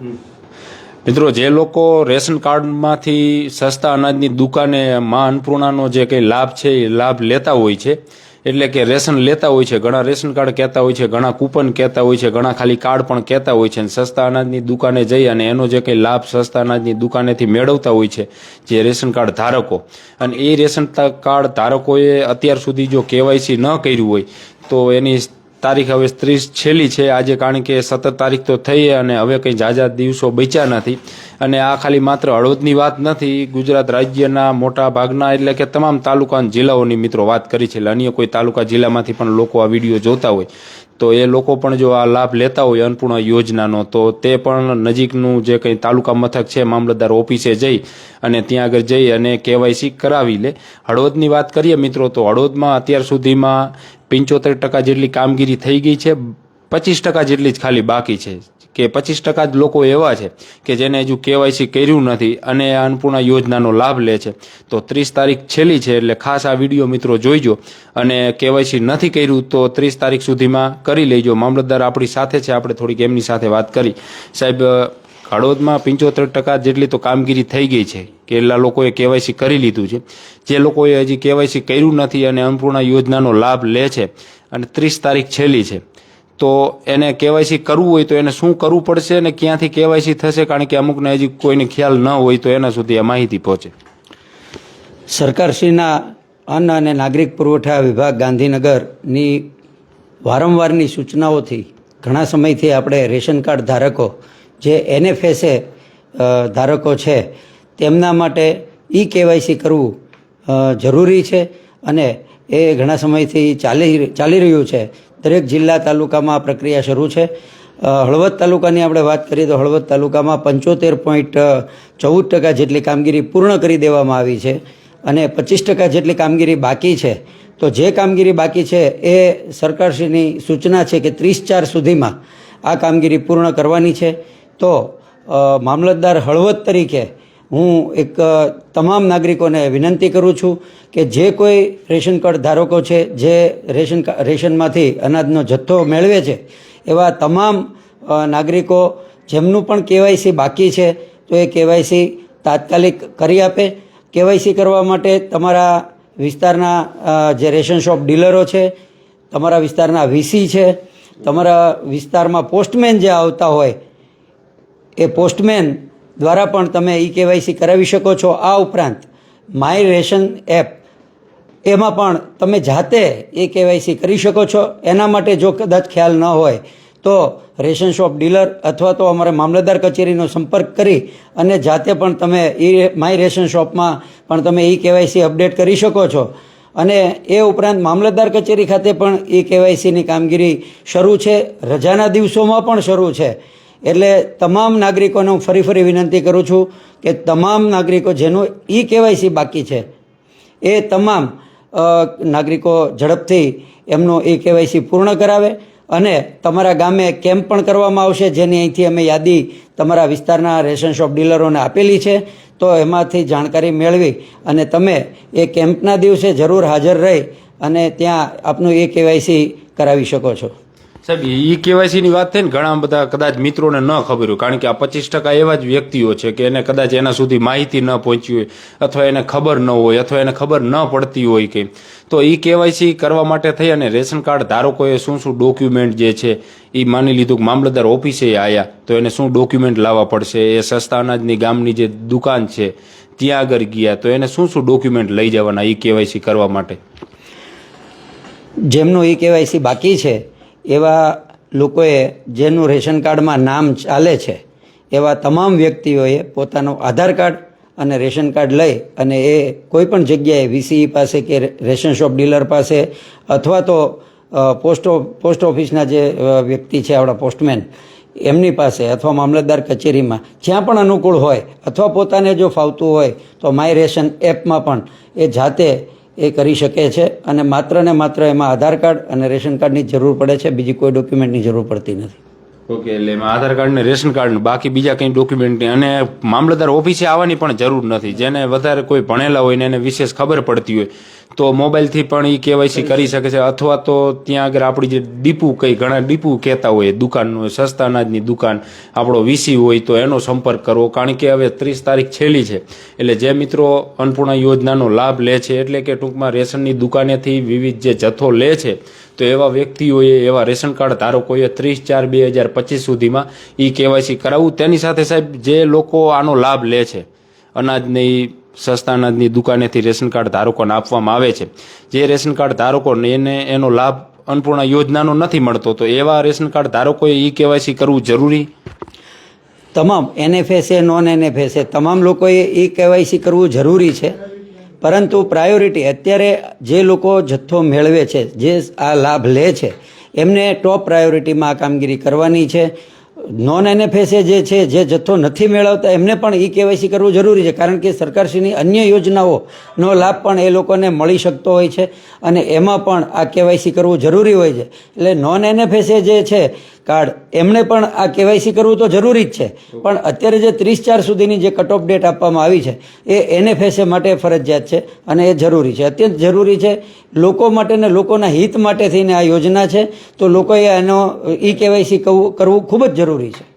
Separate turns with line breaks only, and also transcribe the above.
મિત્રો, જે લોકો રેશન કાર્ડમાંથી સસ્તા અનાજની દુકાને મા અન્નપૂર્ણાનો જે કંઈ લાભ છે, એ લાભ લેતા હોય છે. એટલે કે રેશન લેતા હોય છે, ઘણા રેશન કાર્ડ કહેતા હોય છે, ઘણા કૂપન કહેતા હોય છે, ઘણા ખાલી કાર્ડ પણ કહેતા હોય છે અને સસ્તા અનાજની દુકાને જઈ અને એનો જે કંઈ લાભ સસ્તા અનાજની દુકાનેથી મેળવતા હોય છે, જે રેશન કાર્ડ ધારકો. અને એ રેશન કાર્ડ ધારકોએ અત્યાર સુધી જો કેવાયસી ન કર્યું હોય, તો એની તારીખ હવે ત્રીસ છેલ્લી છે. આજે કારણ કે સત્તર તારીખ તો થઈ અને હવે કંઈ ઝાઝા દિવસો બચ્યા નથી. અને આ ખાલી માત્ર હળવદની વાત નથી, ગુજરાત રાજ્યના મોટા ભાગના એટલે કે તમામ તાલુકા અને જિલ્લાઓની મિત્રો વાત કરી છે. અન્ય કોઈ તાલુકા જિલ્લામાંથી પણ લોકો આ વીડિયો જોતા હોય. તો એ લોકો પણ જો આ લાભ લેતા હોય, અન્નપૂર્ણા યોજનાનો, તો તે પણ નજીકનું જે કંઈ તાલુકા મથક છે, મામલતદાર ઓફિસે જઈ અને ત્યાં આગળ જઈ અને કેવાયસી કરાવી લે. હળવદની વાત કરીએ મિત્રો, તો હળવદમાં અત્યાર સુધીમાં પંચોતેર ટકા જેટલી કામગીરી થઈ ગઈ છે, પચીસ ટકા જેટલી જ ખાલી બાકી છે. કે પચીસ ટકા જ લોકો એવા છે કે જેને હજુ કેવાયસી કર્યું નથી અને આ અન્નપૂર્ણા યોજનાનો લાભ લે છે. તો ત્રીસ તારીખ છેલ્લી છે એટલે ખાસ આ વીડિયો મિત્રો જોઈજો અને કેવાયસી નથી કર્યું તો ત્રીસ તારીખ સુધીમાં કરી લેજો. મામલતદાર આપણી સાથે છે, આપણે થોડીક એમની સાથે વાત કરી. સાહેબ હળવદમાં પંચોતેર ટકા જેટલી તો કામગીરી થઈ ગઈ છે કેટલા લોકોએ કેવાયસી કરી લીધું છે. જે લોકોએ હજી કેવાયસી કર્યું નથી અને અન્નપૂર્ણા યોજનાનો લાભ લે છે. અને ત્રીસ તારીખ છેલ્લી છે. તો એને કેવાયસી કરવું હોય તો એને શું કરવું પડશે અને ક્યાંથી કેવાયસી થશે? કારણ કે અમુકને હજી કોઈને ખ્યાલ ન હોય તો એના સુધી આ માહિતી પહોંચે.
સરકારશ્રીના અન્ન અને નાગરિક પુરવઠા વિભાગ ગાંધીનગરની વારંવારની સૂચનાઓથી ઘણા સમયથી આપણે રેશન કાર્ડ ધારકો, જે એનએફએસએ ધારકો છે, તેમના માટે ઈ કેવાયસી કરવું જરૂરી છે અને એ ઘણા સમયથી ચાલી ચાલી રહ્યું છે. દરેક જિલ્લા તાલુકામાં આ પ્રક્રિયા શરૂ છે. હળવદ તાલુકાની આપણે વાત કરીએ તો હળવદ તાલુકામાં પંચોતેર પોઈન્ટ ચૌદ ટકા જેટલી કામગીરી પૂર્ણ કરી દેવામાં આવી છે અને પચીસ ટકા જેટલી કામગીરી બાકી છે. તો જે કામગીરી બાકી છે એ સરકારશ્રીની સૂચના છે કે ત્રીસ ચાર સુધીમાં આ કામગીરી પૂર્ણ કરવાની છે. તો મામલતદાર હળવદ તરીકે હું એક તમામ નાગરિકોને વિનંતી કરું છું કે જે કોઈ રેશન કાર્ડ ધારકો છે, જે રેશન રેશનમાંથી અનાજનો જથ્થો મેળવે છે, એવા તમામ નાગરિકો જેમનું પણ કેવાયસી બાકી છે, તો એ કેવાયસી તાત્કાલિક કરી આપે. કેવાયસી કરવા માટે તમારા વિસ્તારના જે રેશન શોપ ડીલરો છે, તમારા વિસ્તારના વીસી છે, તમારા વિસ્તારમાં પોસ્ટમેન જે આવતા હોય, એ પોસ્ટમેન દ્વારા પણ તમે ઈ કેવાયસી કરાવી શકો છો. આ ઉપરાંત માય રેશન એપ, એમાં પણ તમે જાતે એ કેવાયસી કરી શકો છો. એના માટે જો કદાચ ખ્યાલ ન હોય, તો રેશન શોપ ડીલર અથવા તો અમારે મામલતદાર કચેરીનો સંપર્ક કરી અને જાતે પણ તમે એ માય રેશન શોપમાં પણ તમે ઈ કેવાયસી અપડેટ કરી શકો છો. અને એ ઉપરાંત મામલતદાર કચેરી ખાતે પણ ઈ કેવાયસીની કામગીરી શરૂ છે. રજાના દિવસોમાં પણ શરૂ છે. એટલે તમામ નાગરિકોને હું ફરી ફરી વિનંતી કરું છું કે તમામ નાગરિકો જેનું ઈ કેવાયસી બાકી છે, એ તમામ નાગરિકો ઝડપથી એમનું એ કેવાયસી પૂર્ણ કરાવે અને તમારા ગામે કેમ્પ પણ કરવામાં આવશે જેની અહીંથી અમે યાદી તમારા વિસ્તારના રેશન શોપ ડીલરોને આપેલી છે. તો એમાંથી જાણકારી મેળવી અને તમે એ કેમ્પના દિવસે જરૂર હાજર રહી અને ત્યાં આપનું એ કેવાયસી કરાવી શકો છો.
સાહેબ, એ કેવાયસી ની વાત થઈ ને ઘણા બધા કદાચ મિત્રોને ન ખબર હોય, કારણ કે આ પચીસ ટકા એવા જ વ્યક્તિઓ છે કે એને કદાચ એના સુધી માહિતી ન પહોંચી હોય, અથવા એને ખબર ન હોય, અથવા એને ખબર ન પડતી હોય કે તો એ કેવાયસી કરવા માટે થઈ અને રેશન કાર્ડ ધારકોએ શું શું ડોક્યુમેન્ટ જે છે એ માની લીધું કે મામલતદાર ઓફિસે આવ્યા તો એને શું ડોક્યુમેન્ટ લાવવા પડશે? એ સસ્તા અનાજની ગામની જે દુકાન છે, ત્યાં આગળ ગયા, તો એને શું શું ડોક્યુમેન્ટ લઈ જવાના ઈ કેવાયસી કરવા માટે?
જેમનું ઈ કેવાયસી બાકી છે એવા લોકોએ જેનું રેશન કાર્ડમાં નામ ચાલે છે, એવા તમામ વ્યક્તિઓએ પોતાનું આધાર કાર્ડ અને રેશન કાર્ડ લઈ અને એ કોઈ પણ જગ્યાએ વીસી પાસે કે રેશન શોપ ડીલર પાસે અથવા તો પોસ્ટ પોસ્ટ ઓફિસના જે વ્યક્તિ છે આપણા પોસ્ટમેન, એમની પાસે અથવા મામલતદાર કચેરીમાં જ્યાં પણ અનુકૂળ હોય અથવા પોતાને જો ફાવતું હોય તો માય રેશન એપમાં પણ એ જાતે એ કરી શકે છે અને માત્ર ને માત્ર એમાં આધાર કાર્ડ અને રેશન કાર્ડની જરૂર પડે છે. બીજી કોઈ ડોક્યુમેન્ટની જરૂર પડતી નથી.
ઓકે, એટલે એમાં આધાર કાર્ડ ને રેશન કાર્ડ બાકી બીજા કંઈ ડોક્યુમેન્ટ અને મામલતદાર ઓફિસે આવવાની પણ જરૂર નથી. જેને વધારે કોઈ ભણેલા હોય ને એને વિશેષ ખબર પડતી હોય તો મોબાઈલથી પણ એ કેવાયસી કરી શકે છે. અથવા તો ત્યાં આગળ આપણી જે ડીપુ કઈ ઘણા ડીપુ કહેતા હોય દુકાનનું સસ્તા અનાજની દુકાન આપણો વીસી હોય તો એનો સંપર્ક કરવો. કારણ કે હવે ત્રીસ તારીખ છેલ્લી છે. એટલે જે મિત્રો અન્નપૂર્ણા યોજનાનો લાભ લે છે એટલે કે ટૂંકમાં રેશનની દુકાનેથી વિવિધ જે જથ્થો લે છે તો એવા વ્યક્તિઓએ એવા રેશન કાર્ડ ધારકોએ ત્રીસ ચાર બે હજાર પચીસ સુધીમાં ઈ કેવાયસી કરાવવું. તેની સાથે સાહેબ જે લોકો આનો લાભ લે છે અનાજની સસ્તા અનાજની દુકાનેથી રેશન કાર્ડ ધારકોને આપવામાં આવે છે. જે રેશન કાર્ડ ધારકોને એને, એનો લાભ અન્નપૂર્ણા યોજનાનો નથી મળતો, તો એવા રેશન કાર્ડ ધારકોએ ઈ કેવાયસી કરવું જરૂરી?
તમામ એનએફએસએ નોન એનએફએસએ તમામ લોકોએ ઈ કેવાયસી કરવું જરૂરી છે. પરંતુ પ્રાયોરિટી અત્યારે જે લોકો જથ્થો મેળવે છે, જે આ લાભ લે છે, એમને ટોપ પ્રાયોરિટીમાં આ કામગીરી કરવાની છે. નોન એનએફએસએ જે છે, જે જથ્થો નથી મેળવતા, એમને પણ ઈ કેવાયસી કરવું જરૂરી છે. કારણ કે સરકારશ્રીની અન્ય યોજનાઓનો લાભ પણ એ લોકોને મળી શકતો હોય છે અને એમાં પણ આ કેવાયસી કરવું જરૂરી હોય છે. એટલે નોન એનએફએસએ જે છે કાર્ડ. એમણે પણ આ કેવાયસી કરવું તો જરૂરી જ છે. પણ અત્યારે જે ત્રીસ ચાર સુધીની જે કટ ઓફ ડેટ આપવામાં આવી છે એ એનએફએસએ માટે ફરજિયાત છે અને એ જરૂરી છે. અત્યંત જરૂરી છે લોકો માટે ને લોકોના હિત માટે થઈને આ યોજના છે. તો લોકોએ એનો ઈ કેવાયસી કરવું ખૂબ જ જરૂરી છે.